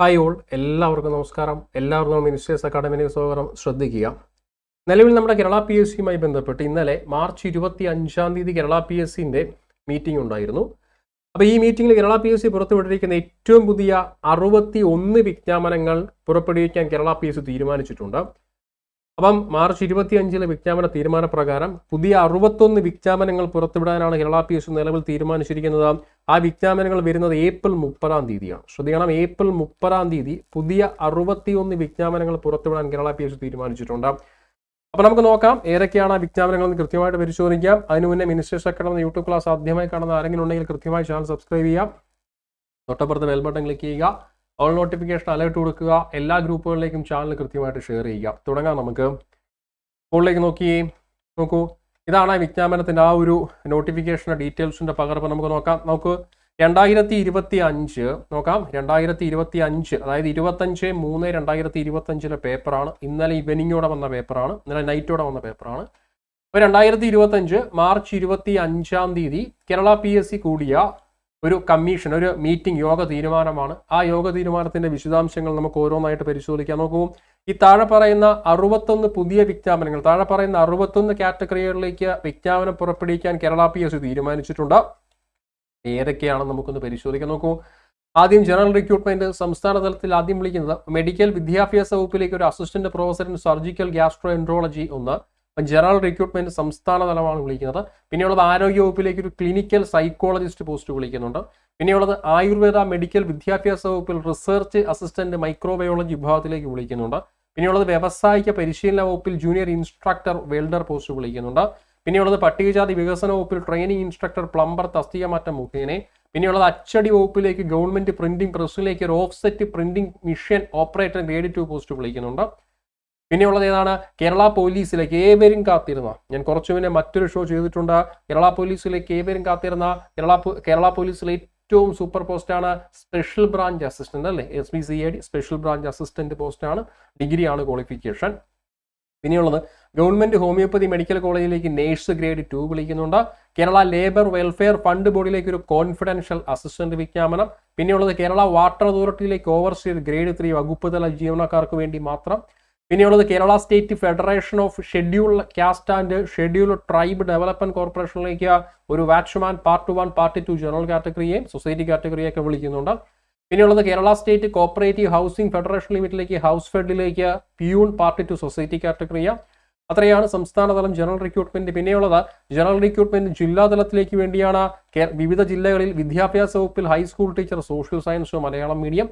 Hi all എല്ലാവർക്കും നമസ്കാരം. എല്ലാവർക്കും മിനിസ്റ്റേഴ്സ് അക്കാഡമിയിലേക്ക് സ്വാഗതം. ശ്രദ്ധിക്കുക. നിലവിൽ നമ്മുടെ കേരള പി എസ് സിയുമായി ബന്ധപ്പെട്ട് ഇന്നലെ മാർച്ച് ഇരുപത്തി അഞ്ചാം തീയതി കേരള പി എസ് സിന്റെ മീറ്റിംഗ് ഉണ്ടായിരുന്നു. അപ്പോൾ ഈ മീറ്റിംഗിൽ കേരള പി എസ് സി പുറത്തുവിട്ടിരിക്കുന്ന ഏറ്റവും പുതിയ അറുപത്തി ഒന്ന് വിജ്ഞാപനങ്ങൾ പുറപ്പെടുവിക്കാൻ കേരള പി എസ് സി തീരുമാനിച്ചിട്ടുണ്ട്. അപ്പം മാർച്ച് ഇരുപത്തി അഞ്ചിലെ വിജ്ഞാപന തീരുമാനപ്രകാരം പുതിയ അറുപത്തൊന്ന് വിജ്ഞാപനങ്ങൾ പുറത്തുവിടാനാണ് കേരള പി എസ് നിലവിൽ തീരുമാനിച്ചിരിക്കുന്നത്. ആ വിജ്ഞാപനങ്ങൾ വരുന്നത് ഏപ്രിൽ മുപ്പതാം തീയതിയാണ്. ശ്രദ്ധിക്കണം ഏപ്രിൽ മുപ്പതാം തീയതി പുതിയ അറുപത്തിയൊന്ന് വിജ്ഞാപനങ്ങൾ പുറത്തുവിടാൻ കേരള പി എസ് തീരുമാനിച്ചിട്ടുണ്ട്. അപ്പോൾ നമുക്ക് നോക്കാം ഏതൊക്കെയാണ് ആ വിജ്ഞാപനങ്ങൾ എന്ന് കൃത്യമായിട്ട് പരിശോധിക്കാം. അതിന് മുന്നേ മിനിസ്റ്റേഴ്സ് അക്കാഡമി യൂട്യൂബ് ക്ലാസ് ആദ്യമായി കാണുന്ന ആരെങ്കിലും ഉണ്ടെങ്കിൽ കൃത്യമായി ചാനൽ സബ്സ്ക്രൈബ് ചെയ്യാം. തൊട്ടപ്പുറത്ത് ബെൽബട്ടൺ ക്ലിക്ക് ചെയ്യുക. ഓൾ നോട്ടിഫിക്കേഷൻ അലേർട്ട് കൊടുക്കുക. എല്ലാ ഗ്രൂപ്പുകളിലേക്കും ചാനൽ കൃത്യമായിട്ട് ഷെയർ ചെയ്യുക. തുടങ്ങാം നമുക്ക്. മുകളിലേക്ക് നോക്കിയേ നോക്കൂ. ഇതാണ് വിജ്ഞാപനത്തിന്റെ ആ ഒരു നോട്ടിഫിക്കേഷന്റെ ഡീറ്റെയിൽസിന്റെ പകർപ്പ്. നമുക്ക് നോക്കാം. നമുക്ക് രണ്ടായിരത്തി ഇരുപത്തി അഞ്ച് നോക്കാം. രണ്ടായിരത്തി ഇരുപത്തി അഞ്ച് അതായത് ഇരുപത്തഞ്ച് മൂന്ന് രണ്ടായിരത്തി ഇരുപത്തഞ്ചിലെ പേപ്പറാണ്. ഇന്നലെ ഈവനിങ്ങോടെ വന്ന പേപ്പറാണ്. ഇന്നലെ നൈറ്റോടെ വന്ന പേപ്പറാണ്. അപ്പോൾ രണ്ടായിരത്തി ഇരുപത്തഞ്ച് മാർച്ച് ഇരുപത്തി അഞ്ചാം തീയതി കേരള പി എസ് സി കൂടിയ ഒരു കമ്മീഷൻ ഒരു മീറ്റിംഗ് യോഗ തീരുമാനമാണ്. ആ യോഗ തീരുമാനത്തിന്റെ വിശദാംശങ്ങൾ നമുക്ക് ഓരോന്നായിട്ട് പരിശോധിക്കാം. നോക്കൂ ഈ താഴെ പറയുന്ന അറുപത്തൊന്ന് പുതിയ വിജ്ഞാപനങ്ങൾ താഴെ പറയുന്ന അറുപത്തൊന്ന് കാറ്റഗറികളിലേക്ക് വിജ്ഞാപനം പുറപ്പെടുവിക്കാൻ കേരള പി എസ് തീരുമാനിച്ചിട്ടുണ്ട്. ഏതൊക്കെയാണെന്ന് നമുക്കൊന്ന് പരിശോധിക്കാം. നോക്കൂ ആദ്യം ജനറൽ റിക്രൂട്ട്മെന്റ് സംസ്ഥാന തലത്തിൽ ആദ്യം വിളിക്കുന്നത് മെഡിക്കൽ വിദ്യാഭ്യാസ വകുപ്പിലേക്ക് ഒരു assistant professor surgical gastroenterology ഒന്ന് ജനറൽ റിക്രൂട്ട്മെന്റ് സംസ്ഥാന തലമാണ് വിളിക്കുന്നത്. പിന്നെയുള്ളത് ആരോഗ്യ വകുപ്പിലേക്ക് ഒരു ക്ലിനിക്കൽ സൈക്കോളജിസ്റ്റ് പോസ്റ്റ് വിളിക്കുന്നുണ്ട്. പിന്നെയുള്ളത് ആയുർവേദ മെഡിക്കൽ വിദ്യാഭ്യാസ വകുപ്പിൽ റിസർച്ച് അസിസ്റ്റന്റ് മൈക്രോബയോളജി വിഭാഗത്തിലേക്ക് വിളിക്കുന്നുണ്ട്. പിന്നെയുള്ളത് വ്യവസായിക പരിശീലന വകുപ്പിൽ ജൂനിയർ ഇൻസ്ട്രക്ടർ വെൽഡർ പോസ്റ്റ് വിളിക്കുന്നുണ്ട്. പിന്നെയുള്ളത് പട്ടികജാതി വികസന വകുപ്പിൽ ട്രെയിനിങ് ഇൻസ്ട്രക്ടർ പ്ലംബർ തസ്തിക മാറ്റം മുഖേനെ. പിന്നെയുള്ളത് അച്ചടി വകുപ്പിലേക്ക് ഗവൺമെന്റ് പ്രിന്റിംഗ് പ്രസ്സിലേക്ക് ഒരു offset printing machine operator grade two post വിളിക്കുന്നുണ്ട്. പിന്നെയുള്ളത് ഏതാണ്? കേരള പോലീസിലേക്ക് ഏവരും കാത്തിരുന്ന. ഞാൻ കുറച്ചു മുന്നേ മറ്റൊരു ഷോ ചെയ്തിട്ടുണ്ട്. കേരള പോലീസിലേക്ക് ഏവരും കാത്തിരുന്ന. കേരള കേരള പോലീസിലെ ഏറ്റവും സൂപ്പർ പോസ്റ്റാണ് സ്പെഷ്യൽ ബ്രാഞ്ച് അസിസ്റ്റന്റ് അല്ലേ? S B C I D special branch assistant പോസ്റ്റാണ് ഡിഗ്രിയാണ് ക്വാളിഫിക്കേഷൻ പിന്നെയുള്ളത് ഗവൺമെന്റ് ഹോമിയോപ്പതി മെഡിക്കൽ കോളേജിലേക്ക് നേഴ്സ് ഗ്രേഡ് ടു വിളിക്കുന്നുണ്ട്. കേരള ലേബർ വെൽഫെയർ ഫണ്ട് ബോർഡിലേക്ക് ഒരു കോൺഫിഡൻഷ്യൽ അസിസ്റ്റന്റ് വിജ്ഞാപനം. പിന്നെയുള്ളത് കേരള വാട്ടർ അതോറിറ്റിയിലേക്ക് ഓവർസിയർ ഗ്രേഡ് ത്രീ വകുപ്പ് തല ജീവനക്കാർക്ക് വേണ്ടി മാത്രം പിന്നെയുള്ളത് Kerala state federation of schedule caste and schedule tribe development കോർപ്പറേഷനിലേക്ക് ഒരു watchman part one party two general കാറ്റഗറിയെയും society കാറ്റഗറിയെ ഒക്കെ വിളിക്കുന്നുണ്ട്. പിന്നെയുള്ളത് Kerala state cooperative housing federation ലിമിറ്റിലേക്ക് house ഫെഡിലേക്ക് പ്യൂൺ പാർട്ടി ടു സൊസൈറ്റി കാറ്റഗറിയ. അത്രയാണ് സംസ്ഥാനതലം ജനറൽ റിക്രൂട്ട്മെന്റ്. പിന്നെയുള്ളത് ജനറൽ റിക്രൂട്ട്മെന്റ് ജില്ലാതലത്തിലേക്ക് വേണ്ടിയാണ് വിവിധ ജില്ലകളിൽ വിദ്യാഭ്യാസ വകുപ്പിൽ high school teacher social science Malayalam medium.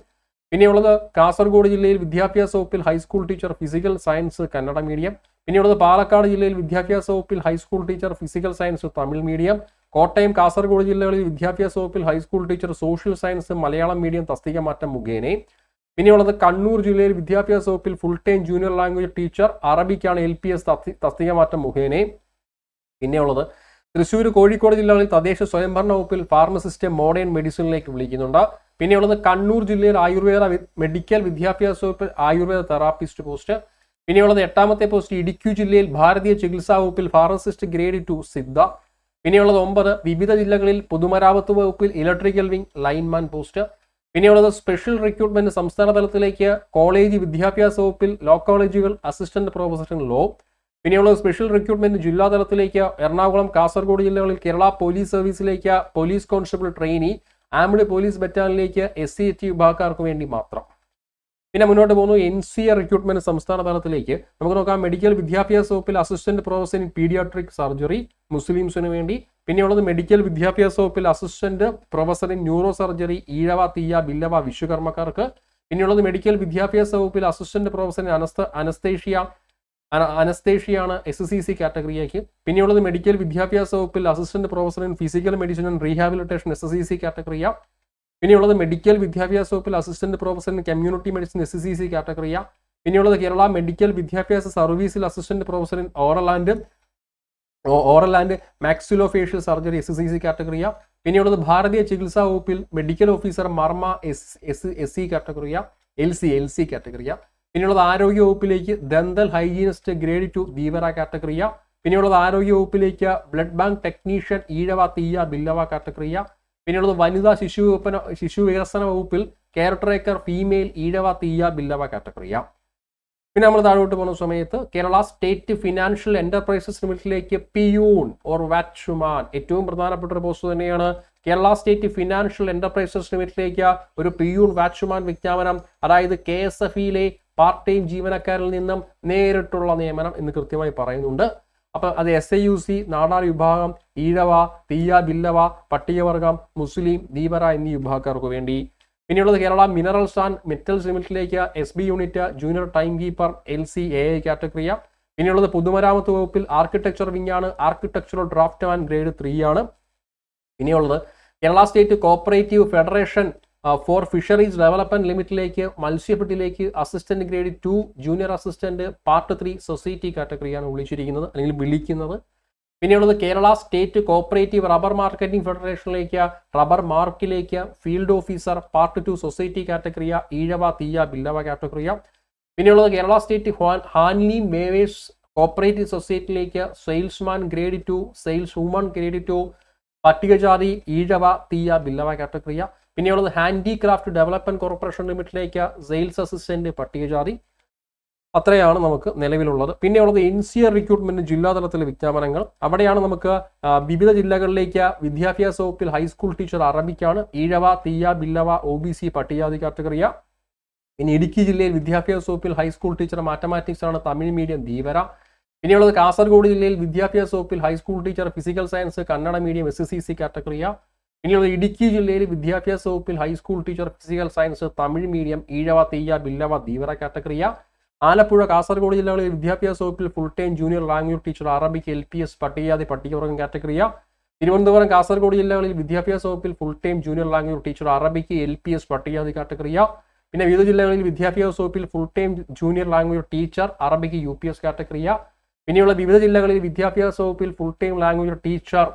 പിന്നെയുള്ളത് കാസർഗോഡ് ജില്ലയിൽ വിദ്യാഭ്യാസ വകുപ്പിൽ high school teacher physical science Kannada medium പിന്നെയുള്ളത് പാലക്കാട് ജില്ലയിൽ വിദ്യാഭ്യാസ വകുപ്പിൽ high school teacher physical science Tamil medium Kottayam Kasaragod ജില്ലകളിൽ വിദ്യാഭ്യാസ വകുപ്പിൽ high school teacher social science Malayalam medium തസ്തിക മാറ്റം മുഖേന. പിന്നെയുള്ളത് കണ്ണൂർ ജില്ലയിൽ വിദ്യാഭ്യാസ വകുപ്പിൽ full time junior language teacher അറബിക്കാണ് L P S തസ്തിക മാറ്റം മുഖേന. പിന്നെയുള്ളത് തൃശ്ശൂർ കോഴിക്കോട് ജില്ലകളിൽ തദ്ദേശ സ്വയംഭരണ വകുപ്പിൽ ഫാർമസിസ്റ്റ് മോഡേൺ മെഡിസിനിലേക്ക് വിളിക്കുന്നുണ്ട്. പിന്നെയുള്ളത് കണ്ണൂർ ജില്ലയിൽ ആയുർവേദ മെഡിക്കൽ വിദ്യാഭ്യാസ വകുപ്പിൽ ആയുർവേദ തെറാപ്പിസ്റ്റ് പോസ്റ്റ് പിന്നെയുള്ളത് എട്ടാമത്തെ പോസ്റ്റ് ഇടുക്കി ജില്ലയിൽ ഭാരതീയ ചികിത്സാ വകുപ്പിൽ ഫാർമസിസ്റ്റ് ഗ്രേഡ് ടു സിദ്ധ. പിന്നെയുള്ളത് ഒമ്പത് വിവിധ ജില്ലകളിൽ പൊതുമരാമത്ത് വകുപ്പിൽ ഇലക്ട്രിക്കൽ വിംഗ് ലൈൻമാൻ പോസ്റ്റ് പിന്നെയുള്ളത് സ്പെഷ്യൽ റിക്രൂട്ട്മെന്റ് സംസ്ഥാന തലത്തിലേക്ക് കോളേജ് വിദ്യാഭ്യാസ വകുപ്പിൽ ലോ കോളേജുകൾ അസിസ്റ്റന്റ് പ്രൊഫസർ ലോ പിന്നെയുള്ളത് സ്പെഷ്യൽ റിക്രൂട്ട്മെന്റ് ജില്ലാ തലത്തിലേക്ക് എറണാകുളം കാസർഗോഡ് ജില്ലകളിൽ Kerala police സർവീസിലേക്ക് police constable trainee armed police ബറ്റാലിയനിലേക്ക് S C H വിഭാഗക്കാർക്ക് വേണ്ടി മാത്രം. പിന്നെ മുന്നോട്ട് പോകുന്നു എൻ സി എ റിക്രൂട്ട്മെന്റ് സംസ്ഥാന തലത്തിലേക്ക്. നമുക്ക് നോക്കാം മെഡിക്കൽ വിദ്യാഭ്യാസ വകുപ്പിൽ assistant professor in pediatric surgery മുസ്ലിംസിന് വേണ്ടി. പിന്നെയുള്ളത് മെഡിക്കൽ വിദ്യാഭ്യാസ വകുപ്പിൽ assistant professor in neuro surgery Ezhava Thiyya Billava വിശ്വകർമ്മക്കാർക്ക് പിന്നെയുള്ളത് മെഡിക്കൽ വിദ്യാഭ്യാസ വകുപ്പിൽ അസിസ്റ്റന്റ് പ്രൊഫസർ അനസ്ത അനസ്തേഷ്യ അന- അനസ്തേഷ്യയാണ് എസ് സി സി കാറ്റഗറിയിലേക്ക്. പിന്നെയുള്ളത് മെഡിക്കൽ വിദ്യാഭ്യാസ വകുപ്പിൽ assistant professor in physical medicine and rehabilitation S C C കാറ്റഗറിയ. പിന്നെയുള്ളത് മെഡിക്കൽ വിദ്യാഭ്യാസ വകുപ്പിൽ assistant professor in community medicine S C C കാറ്റഗറിയ. പിന്നെയുള്ളത് കേരള മെഡിക്കൽ വിദ്യാഭ്യാസ സർവീസിൽ assistant professor in oral and oral and maxillo facial surgery S C C കാറ്റഗറിയ. പിന്നെയുള്ളത് ഭാരതീയ ചികിത്സാ വകുപ്പിൽ മെഡിക്കൽ ഓഫീസർ മർമ്മ എസ് എസ് എസ് സി കാറ്റഗറിയ. എൽ സി എൽ സി കാറ്റഗറിയ. പിന്നെയുള്ളത് ആരോഗ്യ വകുപ്പിലേക്ക് dental hygienist grade two Dheevara കാറ്റഗറിയ പിന്നെയുള്ളത് ആരോഗ്യ വകുപ്പിലേക്ക് blood bank technician Ezhava Thiyya Billava കാറ്റഗറിയ പിന്നെയുള്ളത് വനിതാ ശിശു വികസന ശിശു വികസന വകുപ്പിൽ കെയർ ട്രേക്കർ ഫീമെയിൽ ഈഴവ തീയ ബില്ലവ കാറ്റഗറിയ പിന്നെ നമ്മൾ താഴോട്ട് പോകുന്ന സമയത്ത് കേരള സ്റ്റേറ്റ് ഫിനാൻഷ്യൽ എന്റർപ്രൈസസ് ലിമിറ്റിലേക്ക് പിയൂൺ ഓർ വാച്ച്മാൻ. ഏറ്റവും പ്രധാനപ്പെട്ട ഒരു പോസ്റ്റ് തന്നെയാണ് കേരള സ്റ്റേറ്റ് ഫിനാൻഷ്യൽ എന്റർപ്രൈസസ് ലിമിറ്റിലേക്ക് ഒരു പിയൂൺ വാച്ച്മാൻ വിജ്ഞാപനം. അതായത് കെ എസ് എഫ് ഇയിലെ പാർട്ട് ടൈം ജീവനക്കാരിൽ നിന്നും നേരിട്ടുള്ള നിയമനം എന്ന് കൃത്യമായി പറയുന്നുണ്ട്. അപ്പൊ അത് S I U C Nadar വിഭാഗം ഈഴവ തീയ ബില്ലവ പട്ടികവർഗം മുസ്ലിം ദീപര എന്നീ വിഭാഗക്കാർക്ക് വേണ്ടി. പിന്നെയുള്ളത് Kerala minerals and metals ലിമിറ്റിലേക്ക് S B unit junior time keeper L C A I കാറ്റഗറിയ പിന്നെയുള്ളത് പൊതുമരാമത്ത് വകുപ്പിൽ ആർക്കിടെക്ചർ വിങ് ആണ്. Architectural draft and grade three ആണ്. പിന്നെയുള്ളത് Kerala state cooperative federation for fisheries development ലിമിറ്റിലേക്ക് മത്സ്യപ്പെട്ടിലേക്ക് assistant grade two junior assistant part three society കാറ്റഗറിയാണ് വിളിച്ചിരിക്കുന്നത് അല്ലെങ്കിൽ വിളിക്കുന്നത്. പിന്നെയുള്ളത് Kerala state cooperative rubber marketing ഫെഡറേഷനിലേക്ക് rubber മാർക്കിലേക്ക് field officer part two society കാറ്റഗറിയ Ezhava Thiyya Billava കാറ്റഗറിയ പിന്നെയുള്ളത് Kerala state handloom weavers cooperative സൊസൈറ്റിയിലേക്ക് salesman grade two sales woman grade two പട്ടികജാതി ഈഴവ തീയ ബില്ലവ കാറ്റഗറിയ പിന്നെയുള്ളത് handicraft development corporation ലിമിറ്റഡിലേക്ക് സെയിൽസ് അസിസ്റ്റന്റ് പട്ടികജാതി അത്രയാണ് നമുക്ക് നിലവിലുള്ളത്. പിന്നെയുള്ളത് എൻ സി ആർ റിക്രൂട്ട്മെന്റ് ജില്ലാതലത്തിലെ വിജ്ഞാപനങ്ങൾ. അവിടെയാണ് നമുക്ക് വിവിധ ജില്ലകളിലേക്ക് വിദ്യാഭ്യാസ വകുപ്പിൽ high school teacher അറബിക്കാണ് Ezhava Thiyya Billava O B C പട്ടികജാതി കാറ്റഗറിയ പിന്നെ ഇടുക്കി ജില്ലയിൽ വിദ്യാഭ്യാസ വകുപ്പിൽ ഹൈസ്കൂൾ ടീച്ചർ മാത്തമാറ്റിക്സ് ആണ് തമിഴ് മീഡിയം ധീവര. പിന്നെയുള്ളത് കാസർഗോഡ് ജില്ലയിൽ വിദ്യാഭ്യാസ വകുപ്പിൽ high school teacher physical science Kannada medium S C C കാറ്റഗറിയ പിന്നെയുള്ളത് ഇടുക്കി ജില്ലയിൽ വിദ്യാഭ്യാസ വകുപ്പിൽ high school teacher physical science Tamil medium Ezhava Thiyya Billava Dheevara കാറ്റഗറിയ Alappuzha Kasaragod ജില്ലകളിൽ വിദ്യാഭ്യാസ വകുപ്പിൽ full time junior language teacher Arabic L P S പട്ടികജാതി പട്ടികവർഗം കാറ്റഗറിയ തിരുവനന്തപുരം കാസർഗോഡ് ജില്ലകളിൽ വിദ്യാഭ്യാസ വകുപ്പിൽ full time junior language teacher Arabic L P S പട്ടികജാതി കാറ്റഗറിയ പിന്നെ വിവിധ ജില്ലകളിൽ വിദ്യാഭ്യാസ വകുപ്പിൽ full time junior language teacher Arabic U P S കാറ്റഗറിയ പിന്നെയുള്ള വിവിധ ജില്ലകളിൽ വിദ്യാഭ്യാസ വകുപ്പിൽ full time language teacher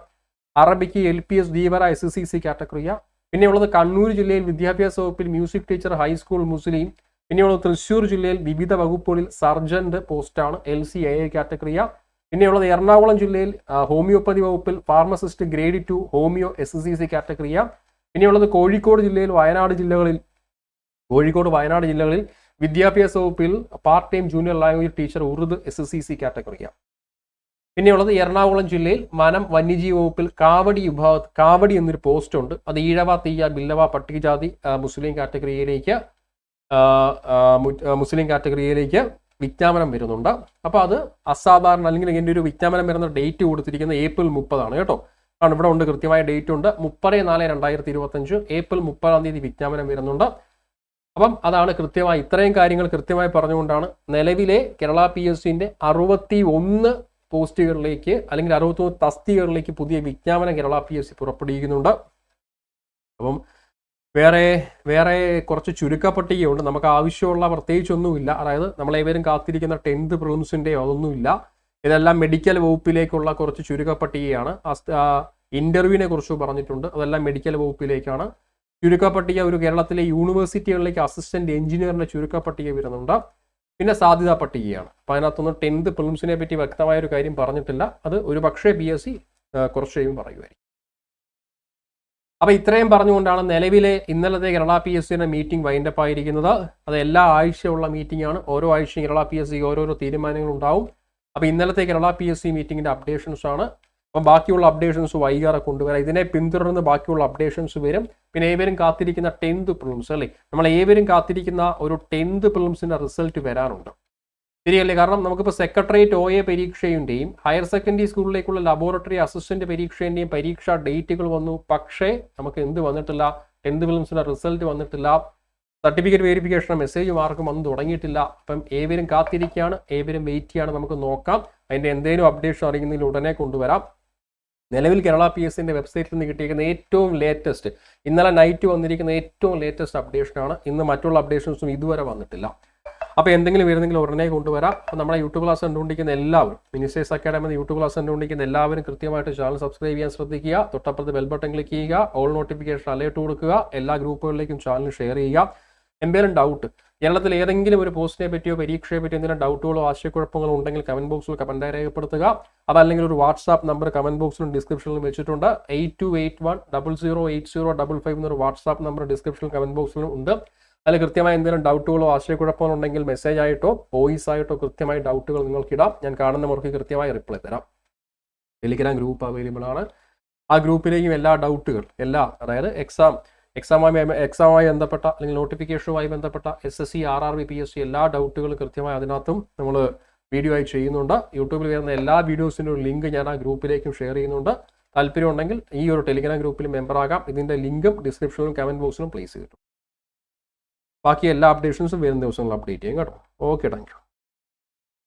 Arabic L P S Dheevara S S C C കാറ്റഗറിയ. പിന്നെയുള്ളത് കണ്ണൂർ ജില്ലയിൽ വിദ്യാഭ്യാസ വകുപ്പിൽ മ്യൂസിക് ടീച്ചർ ഹൈസ്കൂൾ മുസ്ലിം. പിന്നെയുള്ളത് തൃശ്ശൂർ ജില്ലയിൽ വിവിധ വകുപ്പുകളിൽ സർജന്റ് പോസ്റ്റാണ് എൽ സി എ കാറ്റഗറിയ. പിന്നെയുള്ളത് എറണാകുളം ജില്ലയിൽ ഹോമിയോപ്പതി വകുപ്പിൽ pharmacist grade two homeo S S C C കാറ്റഗറിയ. പിന്നെയുള്ളത് കോഴിക്കോട് ജില്ലയിൽ വയനാട് ജില്ലകളിൽ കോഴിക്കോട് വയനാട് ജില്ലകളിൽ വിദ്യാഭ്യാസ വകുപ്പിൽ part time junior language teacher Urdu S S C C കാറ്റഗറിയ. പിന്നെയുള്ളത് എറണാകുളം ജില്ലയിൽ വനം വന്യജീവി വകുപ്പിൽ കാവടി വിഭാഗ കാവടി എന്നൊരു പോസ്റ്റ് ഉണ്ട്. അത് ഈഴവ തീയ ബില്ലവ പട്ടികജാതി മുസ്ലിം കാറ്റഗറിയിലേക്ക് മുസ്ലിം കാറ്റഗറിയിലേക്ക് വിജ്ഞാപനം വരുന്നുണ്ട്. അപ്പോൾ അത് അസാധാരണ അല്ലെങ്കിൽ ഇതിന്റെ ഒരു വിജ്ഞാപനം വരുന്ന ഡേറ്റ് കൊടുത്തിരിക്കുന്നത് ഏപ്രിൽ മുപ്പതാണ് കേട്ടോ. കാരണം ഇവിടെ ഉണ്ട് കൃത്യമായ ഡേറ്റ് ഉണ്ട്. മുപ്പത് നാല് രണ്ടായിരത്തി ഇരുപത്തഞ്ച് ഏപ്രിൽ മുപ്പതാം തീയതി വിജ്ഞാപനം വരുന്നുണ്ട്. അപ്പം അതാണ് കൃത്യമായി ഇത്രയും കാര്യങ്ങൾ കൃത്യമായി പറഞ്ഞുകൊണ്ടാണ് നിലവിലെ കേരള പി എസ് സിന്റെ അറുപത്തി ഒന്ന് പോസ്റ്റുകളിലേക്ക് അല്ലെങ്കിൽ അറുപത്തൊന്ന് തസ്തികകളിലേക്ക് പുതിയ വിജ്ഞാപനം കേരള പി എസ് സി പുറപ്പെടുവിക്കുന്നുണ്ട്. അപ്പം വേറെ വേറെ കുറച്ച് ചുരുക്കപ്പട്ടികയുണ്ട്. നമുക്ക് ആവശ്യമുള്ള പ്രത്യേകിച്ചൊന്നുമില്ല. അതായത് നമ്മളേവരും കാത്തിരിക്കുന്ന ടെൻത്ത് പ്രിലിംസിന്റെയോ അതൊന്നുമില്ല. ഇതെല്ലാം മെഡിക്കൽ വകുപ്പിലേക്കുള്ള കുറച്ച് ചുരുക്കപ്പട്ടികയാണ്. ഇന്റർവ്യൂവിനെ കുറിച്ച് പറഞ്ഞിട്ടുണ്ട്. അതെല്ലാം മെഡിക്കൽ വകുപ്പിലേക്കാണ്. ചുരുക്കപ്പട്ടിക ഒരു കേരളത്തിലെ യൂണിവേഴ്സിറ്റികളിലേക്ക് അസിസ്റ്റന്റ് എഞ്ചിനീയറിന്റെ ചുരുക്കപ്പട്ടിക വരുന്നുണ്ട്. പിന്നെ സാധ്യതാ പട്ടികയാണ്. അപ്പോൾ അതിനകത്തൊന്നും ടെൻത്ത് പ്രിലിംസിനെ പറ്റി വ്യക്തമായ ഒരു കാര്യം പറഞ്ഞിട്ടില്ല. അത് ഒരു പക്ഷേ ബി എസ് സി കുറച്ച് കഴിയും പറയുമായിരിക്കും. അപ്പോൾ ഇത്രയും പറഞ്ഞുകൊണ്ടാണ് നിലവിലെ ഇന്നലത്തെ കേരള പി എസ് സിയുടെ മീറ്റിംഗ് വൈൻഡപ്പ് ആയിരിക്കുന്നത്. അത് എല്ലാ ആഴ്ചയുള്ള മീറ്റിംഗ് ആണ്. ഓരോ ആഴ്ചയും കേരള പി എസ് സി ഓരോരോ തീരുമാനങ്ങൾ ഉണ്ടാവും. അപ്പോൾ ഇന്നലത്തെ കേരള പി എസ് സി മീറ്റിങ്ങിന്റെ അപ്ഡേഷൻസ് ആണ്. അപ്പം ബാക്കിയുള്ള അപ്ഡേഷൻസ് വൈകാതെ കൊണ്ടുവരാം. ഇതിനെ പിന്തുടർന്ന് ബാക്കിയുള്ള അപ്ഡേഷൻസ് വരും. പിന്നെ ഏവരും കാത്തിരിക്കുന്ന ടെൻത്ത് പ്രിലിംസ് അല്ലേ? നമ്മൾ ഏവരും കാത്തിരിക്കുന്ന ഒരു ടെൻത്ത് പ്രിലിംസിന്റെ റിസൾട്ട് വരാനുണ്ട് ശരിയല്ലേ? കാരണം നമുക്കിപ്പോൾ സെക്രട്ടേറിയറ്റ് ഒ എ പരീക്ഷയുടെയും ഹയർ സെക്കൻഡറി സ്കൂളിലേക്കുള്ള ലബോറട്ടറി അസിസ്റ്റന്റ് പരീക്ഷയുടെയും പരീക്ഷാ ഡേറ്റുകൾ വന്നു. പക്ഷേ നമുക്ക് എന്ത് വന്നിട്ടില്ല? ടെൻത്ത് ഫിലിംസിന്റെ റിസൾട്ട് വന്നിട്ടില്ല. സർട്ടിഫിക്കറ്റ് വെരിഫിക്കേഷൻ മെസ്സേജ് മാർക്കും വന്നു തുടങ്ങിയിട്ടില്ല. അപ്പം ഏവരും കാത്തിരിക്കുകയാണ്. ഏവരും വെയിറ്റ് ചെയ്യാണ് നമുക്ക് നോക്കാം. അതിന്റെ എന്തെങ്കിലും അപ്ഡേഷൻ അറിയുന്നതിൽ ഉടനെ കൊണ്ടുവരാം. നിലവിൽ കേരള പി എസ് സിന്റെ വെബ്സൈറ്റിൽ നിന്ന് കിട്ടിയിരിക്കുന്ന ഏറ്റവും ലേറ്റസ്റ്റ് ഇന്നലെ നൈറ്റ് വന്നിരിക്കുന്ന ഏറ്റവും ലേറ്റസ്റ്റ് അപ്ഡേഷനാണ് ഇന്ന് മറ്റുള്ള അപ്ഡേഷൻസും ഇതുവരെ വന്നിട്ടില്ല. അപ്പോൾ എന്തെങ്കിലും വരുന്നെങ്കിൽ ഉടനെ കൊണ്ടുവരാം. അപ്പോൾ നമ്മുടെ യൂട്യൂബ് ക്ലാസ് കണ്ടുകൊണ്ടിരിക്കുന്ന എല്ലാവരും മിനിസ്റ്റേഴ്സ് അക്കാഡമി യൂട്യൂബ് ക്ലാസ് കണ്ടുകൊണ്ടിരിക്കുന്ന എല്ലാവരും കൃത്യമായിട്ട് ചാനൽ സബ്സ്ക്രൈബ് ചെയ്യാൻ ശ്രദ്ധിക്കുക. തൊട്ടപ്പുറത്ത് ബെൽ ബട്ടൺ ക്ലിക്ക് ചെയ്യുക. ഓൾ നോട്ടിഫിക്കേഷൻ അലേർട്ട് കൊടുക്കുക. എല്ലാ ഗ്രൂപ്പുകളിലേക്കും ചാനൽ ഷെയർ ചെയ്യുക. എന്തെങ്കിലും ഡൗട്ട് കേരളത്തിൽ ഏതെങ്കിലും ഒരു പോസ്റ്റിനെ പറ്റിയോ പരീക്ഷയെ പറ്റിയോ എന്തെങ്കിലും ഡൗട്ടുകളോ ആശയക്കുഴപ്പങ്ങളോ ഉണ്ടെങ്കിൽ കമന്റ് ബോക്സിൽ കമന്റായി രേഖപ്പെടുത്തുക. അതല്ലെങ്കിൽ ഒരു വാട്സാപ്പ് നമ്പർ കമന്റ് ബോക്സിലും ഡിസ്ക്രിപ്ഷനിലും വെച്ചിട്ടുണ്ട്. Eight two eight one double zero eight zero double five എന്നൊരു വാട്സാപ്പ് നമ്പർ ഡിസ്ക്രിപ്ഷനിലും കമന്റ് ബോക്സിലും ഉണ്ട്. അതിൽ കൃത്യമായ എന്തെങ്കിലും ഡൗട്ടുകളോ ആശയക്കുഴപ്പങ്ങളോ ഉണ്ടെങ്കിൽ മെസ്സേജ് ആയിട്ടോ വോയിസ് ആയിട്ടോ കൃത്യമായ ഡൗട്ടുകൾ നിങ്ങൾക്ക് ഇടാം ഞാൻ കാണുന്നവർക്ക് കൃത്യമായി റിപ്ലൈ തരാം. ടെലിഗ്രാം ഗ്രൂപ്പ് അവൈലബിൾ ആണ്. ആ ഗ്രൂപ്പിലേക്കും എല്ലാ ഡൗട്ടുകൾ എല്ലാ അതായത് എക്സാം എക്സാമായി എക്സാമുമായി ബന്ധപ്പെട്ട അല്ലെങ്കിൽ നോട്ടിഫിക്കേഷനുമായി ബന്ധപ്പെട്ട S S C R R B P S C എല്ലാ ഡൗട്ടുകളും കൃത്യമായി അതിനകത്തും നമ്മൾ വീഡിയോ ആയി ചെയ്യുന്നുണ്ട്. യൂട്യൂബിൽ വരുന്ന എല്ലാ വീഡിയോസിന്റെ ഒരു ലിങ്ക് ഞാൻ ആ ഗ്രൂപ്പിലേക്കും ഷെയർ ചെയ്യുന്നുണ്ട്. താല്പര്യമുണ്ടെങ്കിൽ ഈ ഒരു ടെലിഗ്രാം ഗ്രൂപ്പിൽ മെമ്പറാകാം ഇതിന്റെ ലിങ്കും ഡിസ്ക്രിപ്ഷനിലും കമന്റ് ബോക്സിലും പ്ലേസ് ചെയ്തിട്ടുണ്ട്. ബാക്കി എല്ലാ അപ്ഡേഷൻസും വരുന്ന ദിവസങ്ങളിൽ അപ്ഡേറ്റ് ചെയ്യും കേട്ടോ. Okay thank